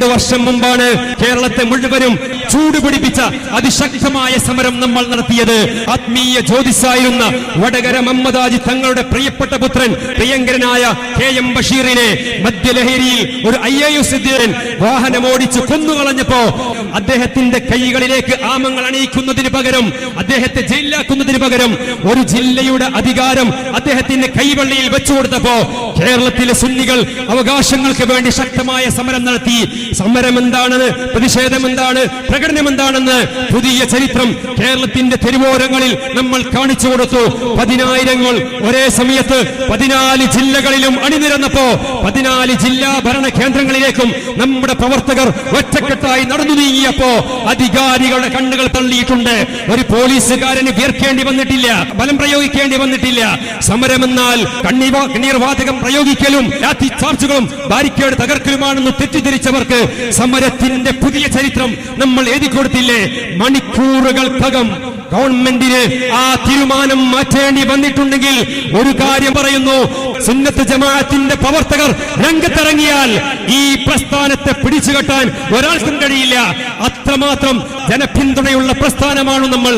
രണ്ടു വർഷം മുമ്പാണ് കേരളത്തെ മുഴുവനും ചൂടുപിടിപ്പിച്ച അതിശക്തമായ സമരം നമ്മൾ നടത്തിയത്. ആത്മീയ ജ്യോതിസായിരുന്ന വടകര മമ്മദാജി തങ്ങളുടെ പ്രിയപ്പെട്ട പുത്രൻ പ്രിയങ്കരനായ കെ എം ബഷീറിനെ മദ്യലഹരിയിൽ ഒരു ഐ എ എസ് ഉദ്യോഗൻ വാഹനമോടിച്ച് കൊന്നുകളഞ്ഞപ്പോ അദ്ദേഹത്തിന്റെ കൈകളിലേക്ക് ആമങ്ങൾ അണിയിക്കുന്നതിന് പകരം അദ്ദേഹത്തെ ജയിലിലാക്കുന്നതിന് പകരം ഒരു ജില്ലയുടെ അധികാരം അദ്ദേഹത്തിന്റെ കൈവള്ളിയിൽ വെച്ചുകൊടുത്തപ്പോ കേരളത്തിലെ സുന്നികൾ അവകാശങ്ങൾക്ക് വേണ്ടി ശക്തമായ സമരം നടത്തി. സമരം എന്താണെന്ന് പ്രതിഷേധം എന്താണ് പ്രകടനം എന്താണെന്ന് പുതിയ ചരിത്രം കേരളത്തിന്റെ തെരുവോരങ്ങളിൽ നമ്മൾ കാണിച്ചു കൊടുത്തു. പതിനായിരങ്ങൾ ഒരേ സമയത്ത് പതിനാല് ജില്ലകളിലും അണിനിരന്നപ്പോ പതിനാല് ജില്ലാ ഭരണ കേന്ദ്രങ്ങളിലേക്കും നമ്മുടെ പ്രവർത്തകർ ഒറ്റക്കെട്ടായി നടന്നു നീങ്ങിയപ്പോ അധികാരികളുടെ കണ്ണുകൾ തള്ളിയിട്ടുണ്ട്. ഒരു പോലീസുകാരന് വീർക്കേണ്ടി വന്നിട്ടില്ല ബലം പ്രയോഗിക്കേണ്ടി വന്നിട്ടില്ല. സമരമെന്നാൽ കണ്ണീർവാതകം കണ്ണീർ വാതകം പ്രയോഗിക്കലും ലാത്തി ചാർജുകളും ബാരിക്കേഡ് തകർക്കലുമാണെന്ന് തെറ്റിദ്ധരിച്ചവർക്ക് സമരത്തിന്റെ പുതിയ ചരിത്രം നമ്മൾ എഴുതി കൊടുത്തില്ലേ? മണിക്കൂറുകൾക്കകം ഗവൺമെന്റിന് ആ തീരുമാനം മാറ്റേണ്ടി വന്നിട്ടുണ്ടെങ്കിൽ ഒരു കാര്യം പറയുന്നു. സുന്നത്ത് ജമാഅത്തിന്റെ പ്രവർത്തകർ രംഗത്തിറങ്ങിയാൽ ഈ പ്രസ്ഥാനത്തെ പിടിച്ചുകെട്ടാൻ ഒരാൾക്കും കഴിയില്ല. അത്രമാത്രം ജനപിന്തുണയുള്ള പ്രസ്ഥാനമാണ് നമ്മൾ